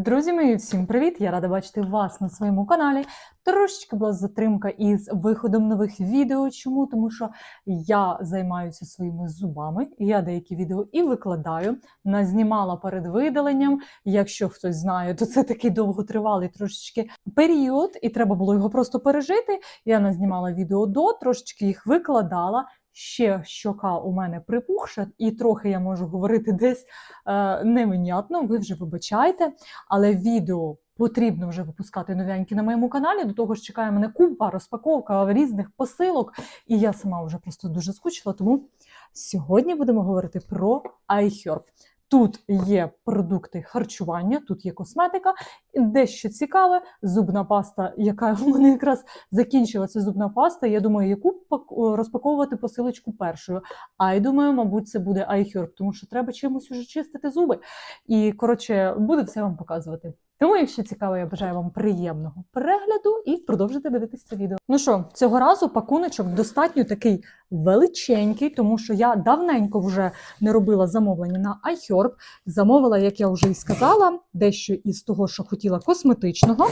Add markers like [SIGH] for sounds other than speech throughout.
Друзі мої, всім привіт! Я рада бачити вас на своєму каналі. Трошечки була затримка із виходом нових відео. Чому? Тому що я займаюся своїми зубами. Я деякі відео і викладаю. Назнімала перед видаленням. Якщо хтось знає, то це такий довготривалий трошечки період, і треба було його просто пережити. Я назнімала відео до, трошечки їх викладала. Ще щока у мене припухша, і трохи я можу говорити десь е, невинятно. Ви вже вибачайте, але відео потрібно вже випускати новенькі на моєму каналі. До того ж чекає мене купа розпаковка різних посилок, і я сама вже просто дуже скучила. Тому сьогодні будемо говорити про iHerb. Тут є продукти харчування, тут є косметика, дещо цікаве. Зубна паста, яка у мене якраз закінчила ця зубна паста. Я думаю, яку пак- розпаковувати посилочку першою. А я думаю, мабуть, це буде iHerb, тому що треба чимось уже чистити зуби. І коротше, буду все вам показувати. Тому, якщо цікаво, я бажаю вам приємного перегляду і продовжуйте дивитися це відео. Ну що, цього разу пакуночок достатньо такий величенький, тому що я давненько вже не робила замовлення на iHerb. Замовила, як я вже і сказала, дещо із того, що хотіла косметичного,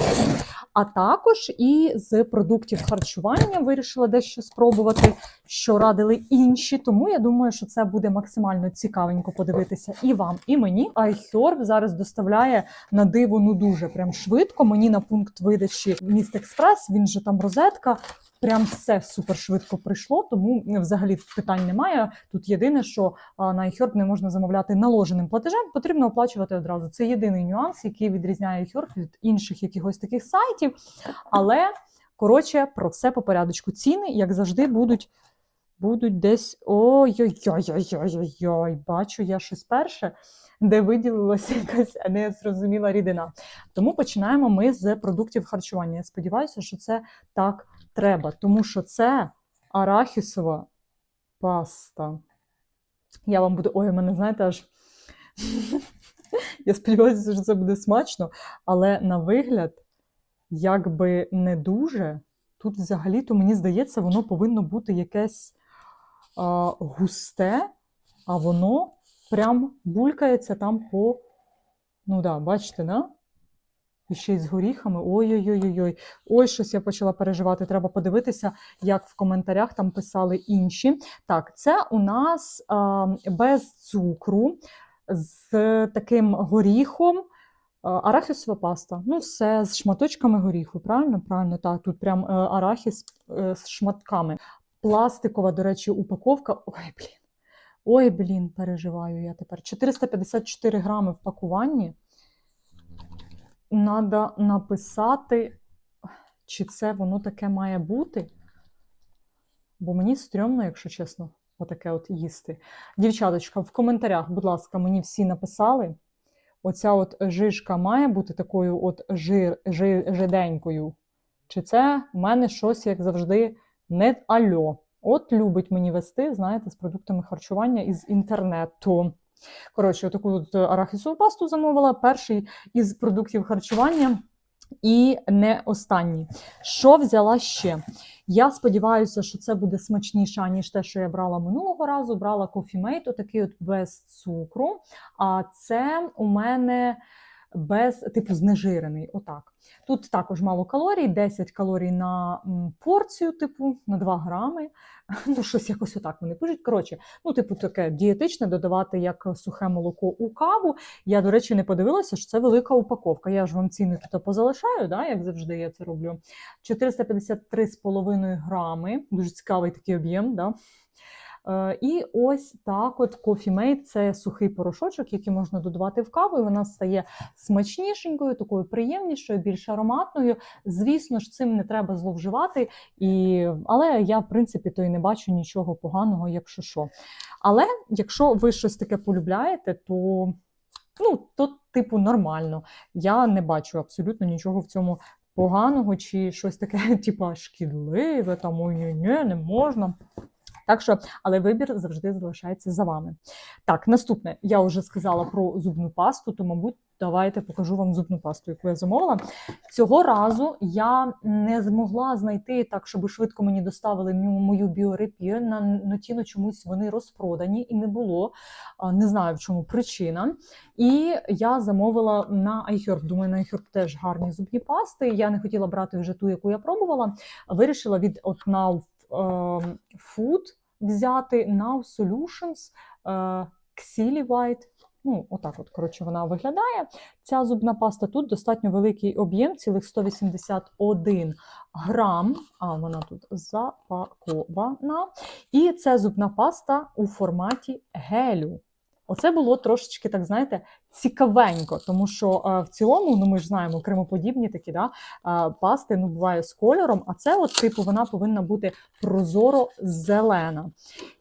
а також і з продуктів харчування вирішила дещо спробувати, що радили інші. Тому я думаю, що це буде максимально цікавенько подивитися і вам, і мені. iHerb зараз доставляє на диво ну дуже прям швидко. Мені на пункт видачі міст Експрес, він же там розетка. Прям все супер швидко прийшло, тому взагалі питань немає. Тут єдине, що на iHerb не можна замовляти наложеним платежем, потрібно оплачувати одразу. Це єдиний нюанс, який відрізняє iHerb від інших якихось таких сайтів. Але коротше про все по порядочку. Ціни, як завжди, будуть. Будуть десь ой-ой-ой-ой-ой-ой, бачу я щось перше, де виділилася якась незрозуміла рідина. Тому починаємо ми з продуктів харчування. Я сподіваюся, що це так треба, тому що це арахісова паста. Я вам буду. Ой, мене, знаєте, аж. [LAUGHS] Я сподіваюся, що це буде смачно, але на вигляд, якби не дуже, тут взагалі-то мені здається, воно повинно бути якесь а, густе, а воно прям булькається там по. Ну да, бачите, да? І ще й з горіхами. Ой-ой-ой-ой. Ой, щось я почала переживати. Треба подивитися, як в коментарях там писали інші. Так, це у нас а, без цукру, з таким горіхом. Арахісова паста. Ну, все з шматочками горіху, правильно? Правильно, так. Тут прям е, арахіс е, з шматками. Пластикова, до речі, упаковка. Ой, блін. Ой, блін, переживаю я тепер. 454 грами в пакуванні. Надо написати, чи це воно таке має бути. Бо мені стрьомно, якщо чесно, отаке от їсти. Дівчаточка, в коментарях, будь ласка, мені всі написали. Оця от жижка має бути такою от жир, жи- жиденькою. Чи це в мене щось, як завжди, не альо. От любить мені вести, знаєте, з продуктами харчування із інтернету. Коротше, таку от арахісову пасту замовила. Перший із продуктів харчування. І не останній. Що взяла ще? Я сподіваюся, що це буде смачніше, ніж те, що я брала минулого разу. Брала кофімейт, отакий от без цукру. А це у мене без типу знежирений. Отак. Тут також мало калорій, 10 калорій на порцію, типу, на 2 грами. [LAUGHS] Ну, щось якось отак вони пишуть. Коротше, ну, типу, таке дієтичне додавати як сухе молоко у каву. Я, до речі, не подивилася, що це велика упаковка. Я ж вам ціни тут позалишаю, да, як завжди я це роблю. 453,5 грами. Дуже цікавий такий об'єм. Да? Е, І ось так от Coffee – це сухий порошочок, який можна додавати в каву, і вона стає смачнішенькою, такою приємнішою, більш ароматною. Звісно ж, цим не треба зловживати, і... але я, в принципі, то і не бачу нічого поганого, якщо що. Але якщо ви щось таке полюбляєте, то ну, то, типу, нормально. Я не бачу абсолютно нічого в цьому поганого, чи щось таке, [LAUGHS] типу, шкідливе, там ой ні ні не можна. Так що, але вибір завжди залишається за вами. Так, наступне, я вже сказала про зубну пасту, то, мабуть, давайте покажу вам зубну пасту, яку я замовила. Цього разу я не змогла знайти так, щоб швидко мені доставили мою біорепір. На Нотіно чомусь вони розпродані і не було. Не знаю, в чому причина. І я замовила на iHerb. Думаю, на iHerb теж гарні зубні пасти. Я не хотіла брати вже ту, яку я пробувала. Вирішила від от ем, Food взяти Now Solutions Xylivite. Ну, отак, от, коротше, вона виглядає. Ця зубна паста тут достатньо великий об'єм, цілих 181 грам. А вона тут запакована. І це зубна паста у форматі гелю. Оце було трошечки, так знаєте, цікавенько, тому що е, в цілому, ну ми ж знаємо, кремоподібні такі да, е, пасти ну, буває з кольором, а це, от, типу, вона повинна бути прозоро-зелена.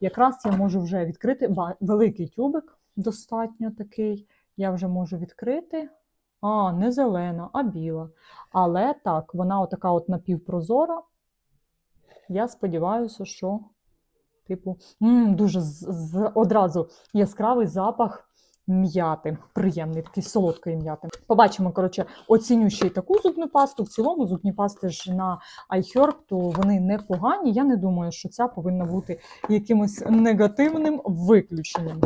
Якраз я можу вже відкрити великий тюбик, достатньо такий. Я вже можу відкрити. А, не зелена, а біла. Але так, вона отака от напівпрозора. Я сподіваюся, що, типу, м, дуже з- з- одразу яскравий запах м'яти. Приємний, такий солодкої м'яти. Побачимо, коротше, оціню ще й таку зубну пасту. В цілому зубні пасти ж на iHerb, то вони непогані. Я не думаю, що ця повинна бути якимось негативним виключенням.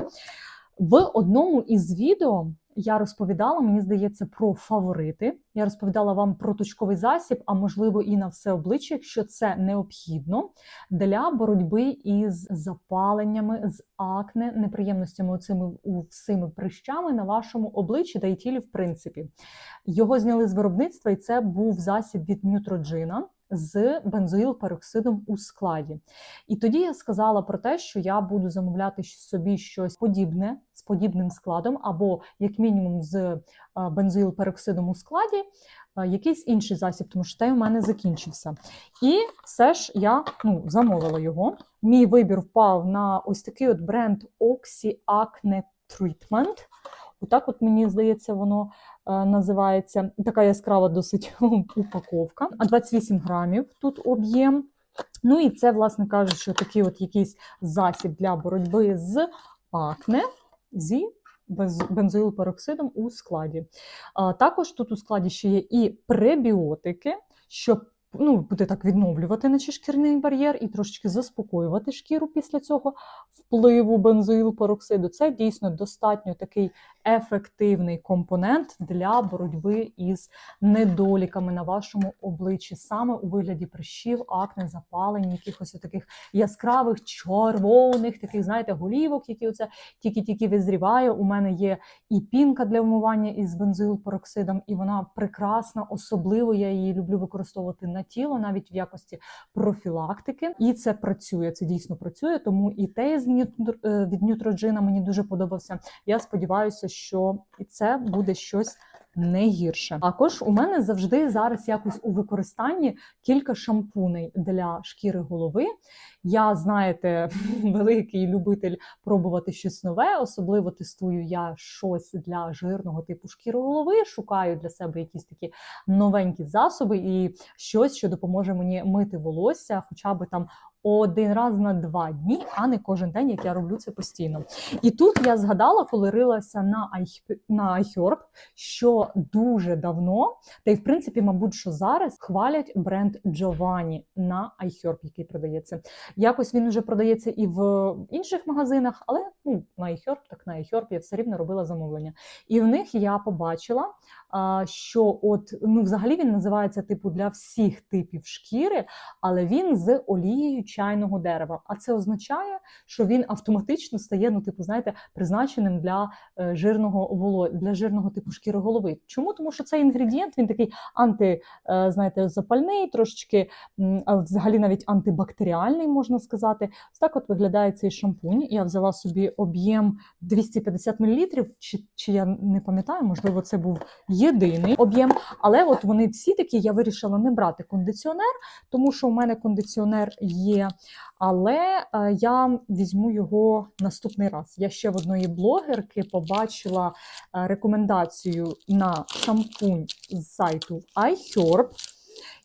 В одному із відео я розповідала, мені здається, про фаворити. Я розповідала вам про точковий засіб, а можливо і на все обличчя, якщо це необхідно для боротьби із запаленнями, з акне, неприємностями оцими всіми прищами на вашому обличчі та й тілі, в принципі. Його зняли з виробництва, і це був засіб від Нютроджина з бензоїл-пероксидом у складі. І тоді я сказала про те, що я буду замовляти собі щось подібне з подібним складом, або як мінімум з е, бензоїл-пероксидом у складі, е, якийсь інший засіб, тому що той у мене закінчився. І все ж я ну, замовила його. Мій вибір впав на ось такий от бренд Oxy Acne Treatment. Отак, от мені здається, воно е, називається. Така яскрава досить [LAUGHS] упаковка. А 28 грамів тут об'єм. Ну і це, власне кажучи, такий от якийсь засіб для боротьби з акне зі бензоїлпероксидом у складі. А, також тут у складі ще є і пребіотики, щоб ну, буде так відновлювати наче шкірний бар'єр і трошечки заспокоювати шкіру після цього впливу бензоїлпероксиду. Це дійсно достатньо такий ефективний компонент для боротьби із недоліками на вашому обличчі, саме у вигляді прищів, акне, запалень, якихось таких яскравих червоних, таких, знаєте, голівок, які оце тільки-тільки визріває. У мене є і пінка для вмивання із бензилпероксидом, і вона прекрасна, особливо я її люблю використовувати на тіло, навіть в якості профілактики. І це працює, це дійсно працює. Тому і те, з е, від Нютроджина мені дуже подобався. Я сподіваюся, що і це буде щось не гірше. Також у мене завжди зараз якось у використанні кілька шампуней для шкіри голови. Я, знаєте, [LAUGHS] великий любитель пробувати щось нове, особливо тестую я щось для жирного типу шкіри голови, шукаю для себе якісь такі новенькі засоби і щось, що допоможе мені мити волосся, хоча би там один раз на два дні, а не кожен день, як я роблю це постійно. І тут я згадала, коли рилася на на iHerb, що дуже давно, та й в принципі, мабуть, що зараз хвалять бренд Giovanni на iHerb, який продається. Якось він вже продається і в інших магазинах, але ну, на iHerb, так на iHerb я все рівно робила замовлення. І в них я побачила, що от ну, взагалі він називається типу для всіх типів шкіри, але він з олією чайного дерева. А це означає, що він автоматично стає, ну, типу, знаєте, призначеним для е, жирного воло... для жирного типу шкіри голови. Чому? Тому що цей інгредієнт він такий анти, е, знаєте, запальний, трошечки взагалі навіть антибактеріальний, можна сказати. Так от виглядає цей шампунь. Я взяла собі об'єм 250 мл, чи, чи я не пам'ятаю, можливо, це був єдиний об'єм. Але от вони всі такі, я вирішила не брати кондиціонер, тому що у мене кондиціонер є. Але е, я візьму його наступний раз. Я ще в одної блогерки побачила е, рекомендацію на шампунь з сайту iHerb.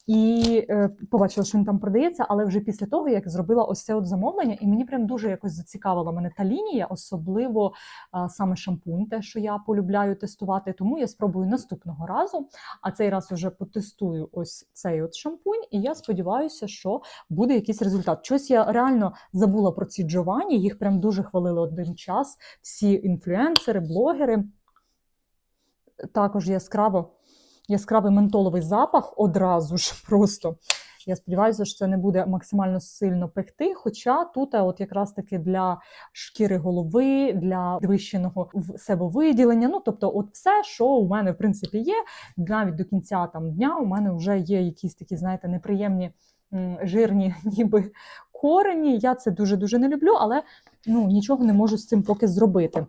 І е, побачила, що він там продається, але вже після того, як зробила ось це от замовлення, і мені прям дуже якось зацікавила мене та лінія, особливо а, саме шампунь, те, що я полюбляю тестувати. Тому я спробую наступного разу. А цей раз уже потестую ось цей от шампунь, і я сподіваюся, що буде якийсь результат. Щось я реально забула про ці Джованні, їх прям дуже хвалили один час. Всі інфлюенсери, блогери. Також яскраво, яскравий ментоловий запах одразу ж [LAUGHS] просто. Я сподіваюся, що це не буде максимально сильно пекти. Хоча тут от якраз таки для шкіри голови, для підвищеного себовиділення. Ну тобто, от все, що у мене в принципі є, навіть до кінця там дня у мене вже є якісь такі, знаєте, неприємні жирні, [LAUGHS] ніби корені. Я це дуже дуже не люблю, але ну нічого не можу з цим поки зробити.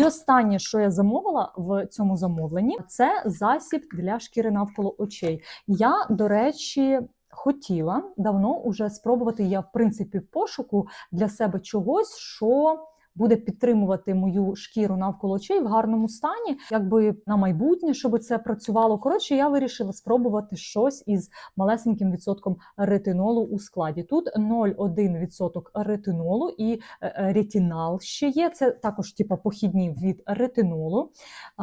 І останнє, що я замовила в цьому замовленні, це засіб для шкіри навколо очей. Я, до речі, хотіла давно уже спробувати. Я, в принципі, в пошуку для себе чогось, що буде підтримувати мою шкіру навколо очей в гарному стані, якби на майбутнє, щоб це працювало. Коротше, я вирішила спробувати щось із малесеньким відсотком ретинолу у складі. Тут 0,1% ретинолу і е, е, ретінал ще є. Це також типа похідні від ретинолу.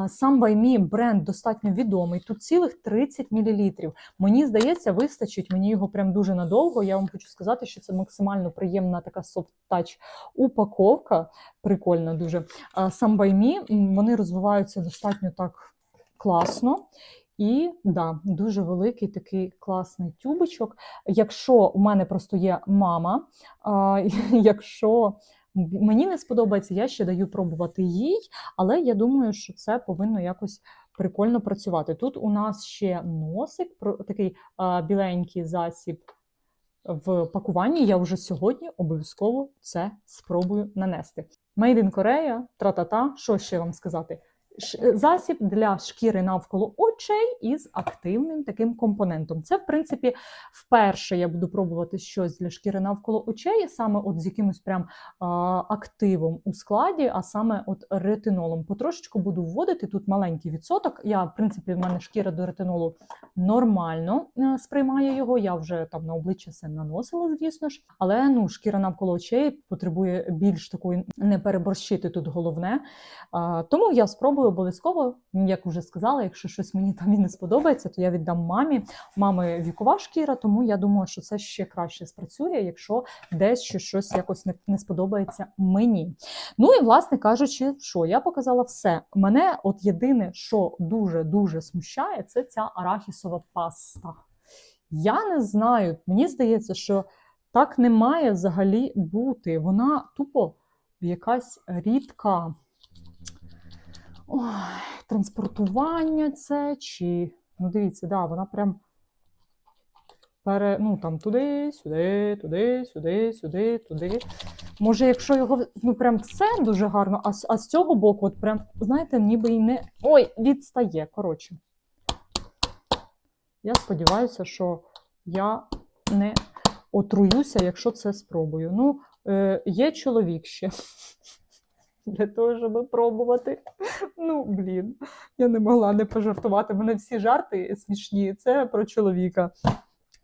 Сам Me бренд достатньо відомий. Тут цілих 30 мл. Мені здається, вистачить мені його прям дуже надовго. Я вам хочу сказати, що це максимально приємна така софт-тач упаковка. Прикольно дуже. А Сам by Me, м, вони розвиваються достатньо так класно. І да, дуже великий такий класний тюбичок. Якщо у мене просто є мама, а, [LAUGHS] якщо мені не сподобається, я ще даю пробувати їй, але я думаю, що це повинно якось прикольно працювати. Тут у нас ще носик, такий біленький засіб в пакуванні. Я вже сьогодні обов'язково це спробую нанести. Made in Korea, тра-та-та, що ще вам сказати? Засіб для шкіри навколо очей із активним таким компонентом. Це, в принципі, вперше я буду пробувати щось для шкіри навколо очей, саме от з якимось прям активом у складі, а саме от ретинолом. Потрошечку буду вводити тут маленький відсоток. Я, в принципі, в мене шкіра до ретинолу нормально е, сприймає його. Я вже там на обличчя це наносила, звісно ж. Але ну, шкіра навколо очей потребує більш такої не переборщити тут головне. Тому я спробую обов'язково, як вже сказала, якщо щось мені там і не сподобається, то я віддам мамі. Мами вікова шкіра, тому я думаю, що це ще краще спрацює, якщо десь ще щось якось не, не сподобається мені. Ну і власне кажучи, що я показала все. Мене, от єдине, що дуже дуже смущає, це ця арахісова паста. Я не знаю, мені здається, що так не має взагалі бути. Вона тупо якась рідка. Ой, транспортування це чи. Ну, дивіться, да, вона прям пере, ну, там туди, сюди, туди, сюди, сюди, туди. Може, якщо його ну прям все дуже гарно, а, а з цього боку, от прям, знаєте, ніби і не. Ой, відстає. Коротше. Я сподіваюся, що я не отруюся, якщо це спробую. Ну, е, є чоловік ще. Для того, щоб пробувати. Ну, блін, я не могла не пожартувати. Мене всі жарти смішні. Це про чоловіка.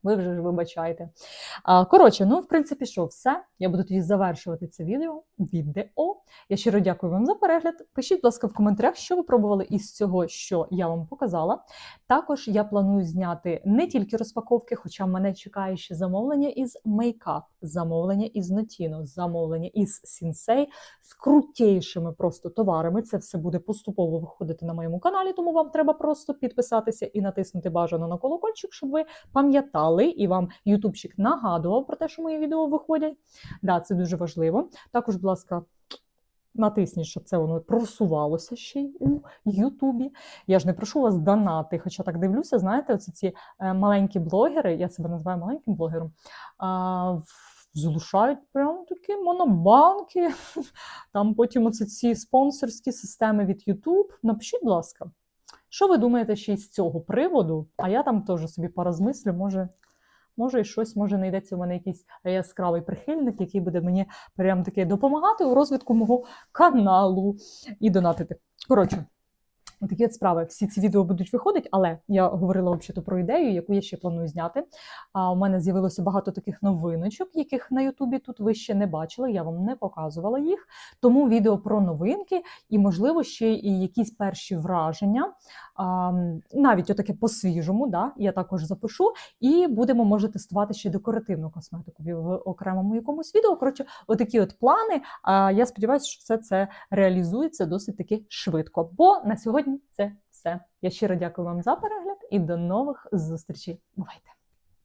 Ви вже ж вибачайте. А, коротше, ну, в принципі, що, все. Я буду тоді завершувати це відео. Відео. Я щиро дякую вам за перегляд. Пишіть, будь ласка, в коментарях, що ви пробували із цього, що я вам показала. Також я планую зняти не тільки розпаковки, хоча мене чекає ще замовлення із мейкап, замовлення із Notino, замовлення із Sensei з крутейшими просто товарами. Це все буде поступово виходити на моєму каналі, тому вам треба просто підписатися і натиснути бажано на колокольчик, щоб ви пам'ятали і вам ютубчик нагадував про те, що мої відео виходять. Да, це дуже важливо. Також, будь ласка. Натисніть, щоб це воно просувалося ще й у Ютубі. Я ж не прошу вас донати, хоча так дивлюся, знаєте, оці ці е, маленькі блогери, я себе називаю маленьким блогером, а, залишають прям такі монобанки. [LAUGHS] Там потім оці ці спонсорські системи від YouTube. Напишіть, будь ласка, що ви думаєте ще з цього приводу? А я там теж собі порозмислю, може. Може, і щось може знайдеться у мене якийсь яскравий прихильник, який буде мені прям таки допомагати у розвитку мого каналу і донатити. Коротше, Такі от справи. Всі ці відео будуть виходити, але я говорила взагалі про ідею, яку я ще планую зняти. А у мене з'явилося багато таких новиночок, яких на Ютубі тут ви ще не бачили. Я вам не показувала їх. Тому відео про новинки і, можливо, ще і якісь перші враження. А, навіть отаке по-свіжому, да, я також запишу, і будемо може тестувати ще декоративну косметику в окремому якомусь відео. Коротше, отакі от плани. А я сподіваюся, що все це реалізується досить таки швидко. Бо на сьогодні це все. Я щиро дякую вам за перегляд і до нових зустрічей. Бувайте!